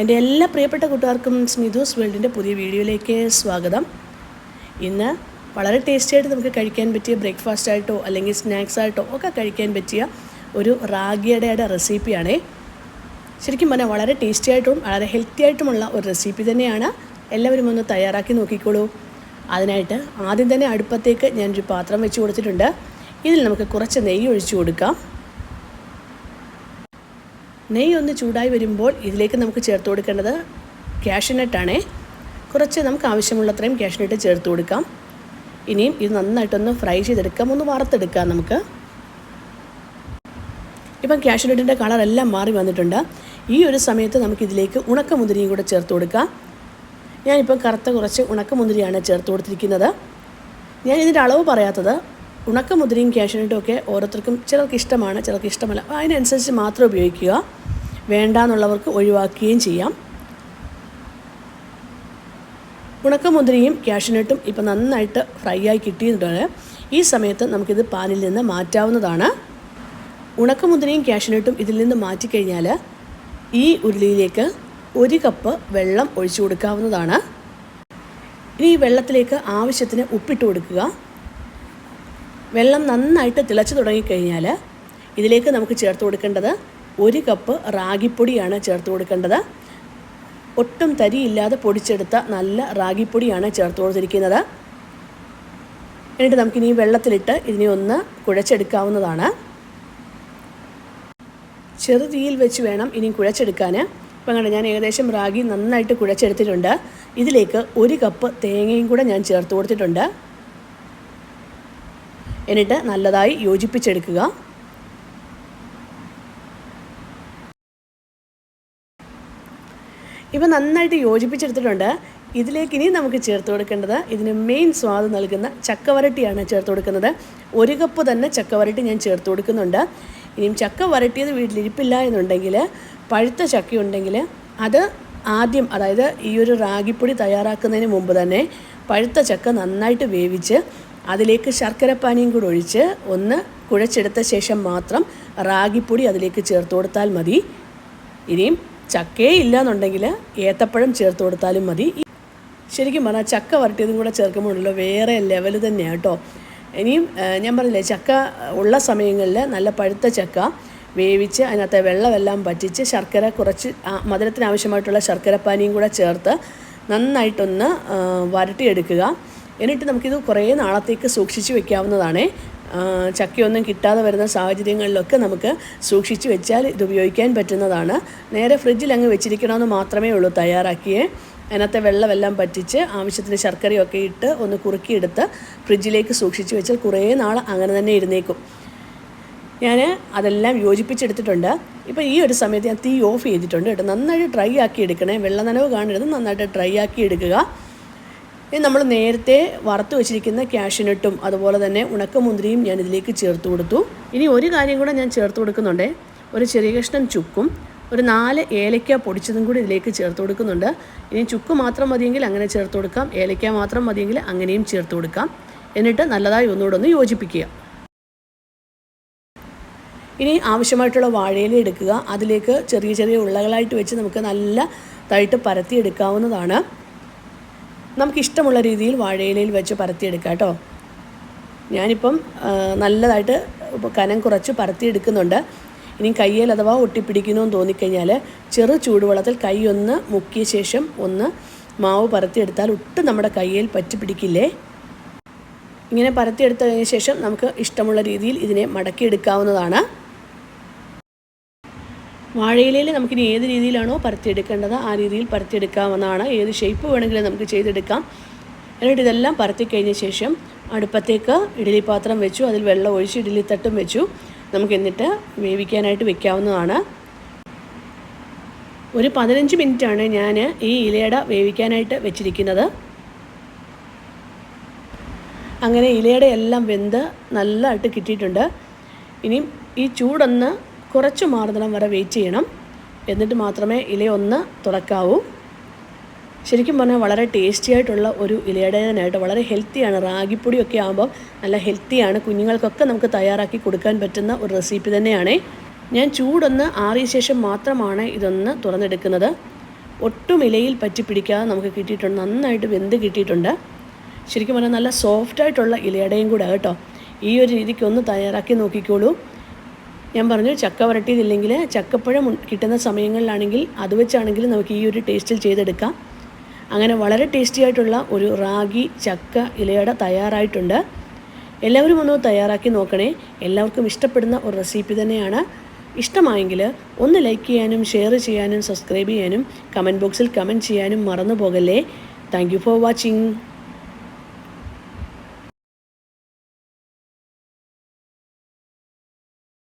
എന്റെ എല്ലാ പ്രിയപ്പെട്ട കൂട്ടുകാർക്കും സ്മിധൂസ് വേൾഡിന്റെ പുതിയ വീഡിയോയിലേക്ക് സ്വാഗതം. ഇന്ന് വളരെ ടേസ്റ്റി ആയിട്ട് നമുക്ക് കഴിക്കാൻ പറ്റിയ ബ്രേക്ക്ഫാസ്റ്റ് ആയിട്ടോ അല്ലെങ്കിൽ സ്നാക്സ് ആയിട്ടോ ഒക്കെ കഴിക്കാൻ പറ്റിയ ഒരു റാഗിയടയുടെ റെസിപ്പിയാണേ. ശരിക്കും പറഞ്ഞാൽ വളരെ ടേസ്റ്റി ആയിട്ടും വളരെ ഹെൽത്തി ആയിട്ടുമുള്ള ഒരു റെസിപ്പി തന്നെയാണ്. എല്ലാവരും ഒന്ന് തയ്യാറാക്കി നോക്കിക്കോളൂ. അതിനായിട്ട് ആദ്യം തന്നെ അടുപ്പത്തേക്ക് ഞാനൊരു പാത്രം വെച്ച് കൊടുത്തിട്ടുണ്ട്. ഇതിൽ നമുക്ക് കുറച്ച് നെയ്യ് ഒഴിച്ചു കൊടുക്കാം. നെയ്യ് ഒന്ന് ചൂടായി വരുമ്പോൾ ഇതിലേക്ക് നമുക്ക് ചേർത്ത് കൊടുക്കേണ്ടത് ക്യാഷ്നട്ടാണേ കുറച്ച് നമുക്ക് ആവശ്യമുള്ളത്രയും ക്യാഷ്നട്ട് ചേർത്ത് കൊടുക്കാം. ഇനിയും ഇത് നന്നായിട്ടൊന്ന് ഫ്രൈ ചെയ്തെടുക്കാം. ഒന്ന് വറുത്തെടുക്കാം നമുക്ക്. ഇപ്പം ക്യാഷ്നട്ടിന്റെ കളറെല്ലാം മാറി വന്നിട്ടുണ്ട്. ഈ ഒരു സമയത്ത് നമുക്കിതിലേക്ക് ഉണക്കമുന്തിരിയും കൂടെ ചേർത്ത് കൊടുക്കാം. ഞാനിപ്പം കറുത്ത കുറച്ച് ഉണക്കമുന്തിരിയാണ് ചേർത്ത് കൊടുത്തിരിക്കുന്നത്. ഞാൻ ഇതിന്റെ അളവ് പറയാത്തത് ഉണക്കമുതിരയും ക്യാഷ്നട്ടും ഒക്കെ ഓരോരുത്തർക്കും ചിലർക്ക് ഇഷ്ടമാണ് ചിലർക്ക് ഇഷ്ടമല്ല. അപ്പോൾ അതിനനുസരിച്ച് മാത്രം ഉപയോഗിക്കുക. വേണ്ട എന്നുള്ളവർക്ക് ഒഴിവാക്കുകയും ചെയ്യാം. ഉണക്കമുതിരയും ക്യാഷ്നട്ടും ഇപ്പം നന്നായിട്ട് ഫ്രൈ ആയി കിട്ടിയിട്ടുണ്ട്. ഈ സമയത്ത് നമുക്കിത് പാനിൽ നിന്ന് മാറ്റാവുന്നതാണ്. ഉണക്കമുതിരയും ക്യാഷ്നട്ടും ഇതിൽ നിന്ന് മാറ്റിക്കഴിഞ്ഞാൽ ഈ ഉരുളിയിലേക്ക് ഒരു കപ്പ് വെള്ളം ഒഴിച്ചു കൊടുക്കാവുന്നതാണ്. ഇനി ഈ വെള്ളത്തിലേക്ക് ആവശ്യത്തിന് ഉപ്പിട്ട് കൊടുക്കുക. വെള്ളം നന്നായിട്ട് തിളച്ച് തുടങ്ങിക്കഴിഞ്ഞാൽ ഇതിലേക്ക് നമുക്ക് ചേർത്ത് കൊടുക്കേണ്ടത് ഒരു കപ്പ് റാഗിപ്പൊടിയാണ് ചേർത്ത് കൊടുക്കേണ്ടത്. ഒട്ടും തരിയില്ലാതെ പൊടിച്ചെടുത്ത നല്ല റാഗിപ്പൊടിയാണ് ചേർത്ത് കൊടുത്തിരിക്കുന്നത്. എന്നിട്ട് നമുക്കിനി വെള്ളത്തിലിട്ട് ഇതിനെ ഒന്ന് കുഴച്ചെടുക്കാവുന്നതാണ്. ചെറു തീയിൽ വെച്ച് വേണം ഇനി കുഴച്ചെടുക്കാൻ. ഇപ്പം കണ്ട ഞാൻ ഏകദേശം റാഗി നന്നായിട്ട് കുഴച്ചെടുത്തിട്ടുണ്ട്. ഇതിലേക്ക് ഒരു കപ്പ് തേങ്ങയും കൂടെ ഞാൻ ചേർത്ത് കൊടുത്തിട്ടുണ്ട്. എന്നിട്ട് നല്ലതായി യോജിപ്പിച്ചെടുക്കുക. ഇപ്പം നന്നായിട്ട് യോജിപ്പിച്ചെടുത്തിട്ടുണ്ട്. ഇതിലേക്ക് ഇനി നമുക്ക് ചേർത്ത് കൊടുക്കേണ്ടത് ഇതിന് മെയിൻ സ്വാദ് നൽകുന്ന ചക്കവരട്ടിയാണ് ചേർത്ത് കൊടുക്കുന്നത്. ഒരു കപ്പ് തന്നെ ചക്കവരട്ടി ഞാൻ ചേർത്ത് കൊടുക്കുന്നുണ്ട്. ഇനിയും ചക്ക വരട്ടിയത് വീട്ടിലിരിപ്പില്ല എന്നുണ്ടെങ്കിൽ പഴുത്ത ചക്ക ഉണ്ടെങ്കിൽ അത് ആദ്യം അതായത് ഈ ഒരു റാഗിപ്പൊടി തയ്യാറാക്കുന്നതിന് മുമ്പ് തന്നെ പഴുത്ത ചക്ക നന്നായിട്ട് വേവിച്ച് അതിലേക്ക് ശർക്കരപ്പാനിയും കൂടെ ഒഴിച്ച് ഒന്ന് കുഴച്ചെടുത്ത ശേഷം മാത്രം റാഗിപ്പൊടി അതിലേക്ക് ചേർത്ത് കൊടുത്താൽ മതി. ഇനിയും ചക്കേ ഇല്ല എന്നുണ്ടെങ്കിൽ ഏത്തപ്പഴം ചേർത്ത് കൊടുത്താലും മതി. ശരിക്കും പറഞ്ഞാൽ ചക്ക വരട്ടിയതും കൂടെ ചേർക്കുമ്പോഴുള്ള വേറെ ലെവൽ തന്നെയാണ് കേട്ടോ. ഇനിയും ഞാൻ പറഞ്ഞില്ലേ ചക്ക ഉള്ള സമയങ്ങളിൽ നല്ല പഴുത്ത ചക്ക വേവിച്ച് അതിനകത്തെ വെള്ളമെല്ലാം പറ്റിച്ച് ശർക്കര കുറച്ച് മധുരത്തിന് ആവശ്യമായിട്ടുള്ള ശർക്കരപ്പാനിയും കൂടെ ചേർത്ത് നന്നായിട്ടൊന്ന് വരട്ടിയെടുക്കുക. എന്നിട്ട് നമുക്കിത് കുറേ നാളത്തേക്ക് സൂക്ഷിച്ച് വെക്കാവുന്നതാണ്. ചക്കയൊന്നും കിട്ടാതെ വരുന്ന സാഹചര്യങ്ങളിലൊക്കെ നമുക്ക് സൂക്ഷിച്ച് വെച്ചാൽ ഇത് ഉപയോഗിക്കാൻ പറ്റുന്നതാണ്. നേരെ ഫ്രിഡ്ജിൽ അങ്ങ് വെച്ചിരിക്കണമെന്ന് മാത്രമേ ഉള്ളൂ തയ്യാറാക്കിയേ. അതിനകത്തെ വെള്ളമെല്ലാം പറ്റിച്ച് ആവശ്യത്തിന് ശർക്കരയൊക്കെ ഇട്ട് ഒന്ന് കുറുക്കിയെടുത്ത് ഫ്രിഡ്ജിലേക്ക് സൂക്ഷിച്ച് വെച്ചാൽ കുറേ നാൾ അങ്ങനെ തന്നെ ഇരുന്നേക്കും. ഞാൻ അതെല്ലാം യോജിപ്പിച്ചെടുത്തിട്ടുണ്ട്. ഇപ്പോൾ ഈ ഒരു സമയത്ത് ഞാൻ തീ ഓഫ് ചെയ്തിട്ടുണ്ട് കേട്ടോ. നന്നായിട്ട് ഡ്രൈ ആക്കി എടുക്കണേ. വെള്ള നനവ് കാണരുത്. നന്നായിട്ട് ഡ്രൈ ആക്കി എടുക്കുക. ഇനി നമ്മൾ നേരത്തെ വറുത്ത് വെച്ചിരിക്കുന്ന ക്യാഷിനട്ടും അതുപോലെ തന്നെ ഉണക്കമുന്തിരിയും ഞാൻ ഇതിലേക്ക് ചേർത്ത് കൊടുത്തു. ഇനി ഒരു കാര്യം കൂടെ ഞാൻ ചേർത്ത് കൊടുക്കുന്നുണ്ട്. ഒരു ചെറിയ കഷ്ണം ചുക്കും ഒരു നാല് ഏലക്ക പൊടിച്ചതും കൂടി ഇതിലേക്ക് ചേർത്ത് കൊടുക്കുന്നുണ്ട്. ഇനി ചുക്ക് മാത്രം മതിയെങ്കിൽ അങ്ങനെ ചേർത്ത് കൊടുക്കാം. ഏലക്ക മാത്രം മതിയെങ്കിൽ അങ്ങനെയും ചേർത്ത് കൊടുക്കാം. എന്നിട്ട് നല്ലതായി ഒന്നുകൂടെ ഒന്ന് യോജിപ്പിക്കുക. ഇനി ആവശ്യമായിട്ടുള്ള വാഴയില എടുക്കുക. അതിലേക്ക് ചെറിയ ചെറിയ ഉള്ളകളായിട്ട് വെച്ച് നമുക്ക് നല്ല തായിട്ട് പരത്തി എടുക്കാവുന്നതാണ്. നമുക്കിഷ്ടമുള്ള രീതിയിൽ വാഴയിലയിൽ വെച്ച് പരത്തിയെടുക്കാം കേട്ടോ. ഞാനിപ്പം നല്ലതായിട്ട് കനം കുറച്ച് പരത്തിയെടുക്കുന്നുണ്ട്. ഇനി കയ്യിൽ അഥവാ ഒട്ടിപ്പിടിക്കുന്നു എന്ന് തോന്നിക്കഴിഞ്ഞാൽ ചെറു ചൂടുവെള്ളത്തിൽ കൈ ഒന്ന് മുക്കിയ ശേഷം ഒന്ന് മാവ് പരത്തിയെടുത്താൽ ഒട്ടും നമ്മുടെ കയ്യിൽ പറ്റി പിടിക്കില്ലേ ഇങ്ങനെ പരത്തിയെടുത്തതിന് ശേഷം നമുക്ക് ഇഷ്ടമുള്ള രീതിയിൽ ഇതിനെ മടക്കിയെടുക്കാവുന്നതാണ്. വാഴയിലയിൽ നമുക്കിനി ഏത് രീതിയിലാണോ പരത്തിയെടുക്കേണ്ടത് ആ രീതിയിൽ പരത്തിയെടുക്കാവുന്നതാണ്. ഏത് ഷേപ്പ് വേണമെങ്കിലും നമുക്ക് ചെയ്തെടുക്കാം. എന്നിട്ട് ഇതെല്ലാം പരത്തി കഴിഞ്ഞ ശേഷം അടുപ്പത്തേക്ക് ഇഡ്ഡലി പാത്രം വെച്ചു. അതിൽ വെള്ളം ഒഴിച്ച് ഇഡ്ഡലി തട്ടും വെച്ചു. നമുക്ക് എന്നിട്ട് വേവിക്കാനായിട്ട് വെക്കാവുന്നതാണ്. ഒരു പതിനഞ്ച് മിനിറ്റാണ് ഞാൻ ഈ ഇലയട വേവിക്കാനായിട്ട് വെച്ചിരിക്കുന്നത്. അങ്ങനെ ഇലയുടെ എല്ലാം വെന്ത് നല്ലതായിട്ട് കിട്ടിയിട്ടുണ്ട്. ഇനിയും ഈ ചൂടൊന്ന് കുറച്ച് മാറുന്നിടം വരെ വെയിറ്റ് ചെയ്യണം. എന്നിട്ട് മാത്രമേ ഇലയൊന്ന് തുറക്കാവൂ. ശരിക്കും പറഞ്ഞാൽ വളരെ ടേസ്റ്റി ആയിട്ടുള്ള ഒരു ഇലയടേനായിട്ട് വളരെ ഹെൽത്തിയാണ് റാഗിപ്പൊടിയൊക്കെ ആകുമ്പോൾ നല്ല ഹെൽത്തിയാണ് കുഞ്ഞുങ്ങൾക്കൊക്കെ നമുക്ക് തയ്യാറാക്കി കൊടുക്കാൻ പറ്റുന്ന ഒരു റെസിപ്പി തന്നെയാണ്. ഞാൻ ചൂടൊന്ന് ആറിയ ശേഷം മാത്രമാണ് ഇതൊന്ന് തുറന്നെടുക്കുന്നത്. ഒട്ടും ഇലയിൽ പറ്റി പിടിക്കാതെ നമുക്ക് കിട്ടിയിട്ടുണ്ട്. നന്നായിട്ട് വെന്ത് കിട്ടിയിട്ടുണ്ട്. ശരിക്കും പറഞ്ഞാൽ നല്ല സോഫ്റ്റായിട്ടുള്ള ഇലയടയും കൂടെ കേട്ടോ ഈ ഒരു രീതിക്ക് ഒന്ന് തയ്യാറാക്കി നോക്കിക്കോളൂ. ഞാൻ പറഞ്ഞു ചക്ക വരട്ടിയതില്ലെങ്കിൽ ചക്കപ്പഴം കിട്ടുന്ന സമയങ്ങളിലാണെങ്കിൽ അത് വെച്ചാണെങ്കിൽ നമുക്ക് ഈ ഒരു ടേസ്റ്റിൽ ചെയ്തെടുക്കാം. അങ്ങനെ വളരെ ടേസ്റ്റി ആയിട്ടുള്ള ഒരു റാഗി ചക്ക ഇലയട തയ്യാറായിട്ടുണ്ട്. എല്ലാവരും ഒന്ന് തയ്യാറാക്കി നോക്കണേ. എല്ലാവർക്കും ഇഷ്ടപ്പെടുന്ന ഒരു റെസിപ്പി തന്നെയാണ്. ഇഷ്ടമായെങ്കിൽ ഒന്ന് ലൈക്ക് ചെയ്യാനും ഷെയർ ചെയ്യാനും സബ്സ്ക്രൈബ് ചെയ്യാനും കമന്റ് ബോക്സിൽ കമന്റ് ചെയ്യാനും മറന്നു പോകല്ലേ. Thank for watching.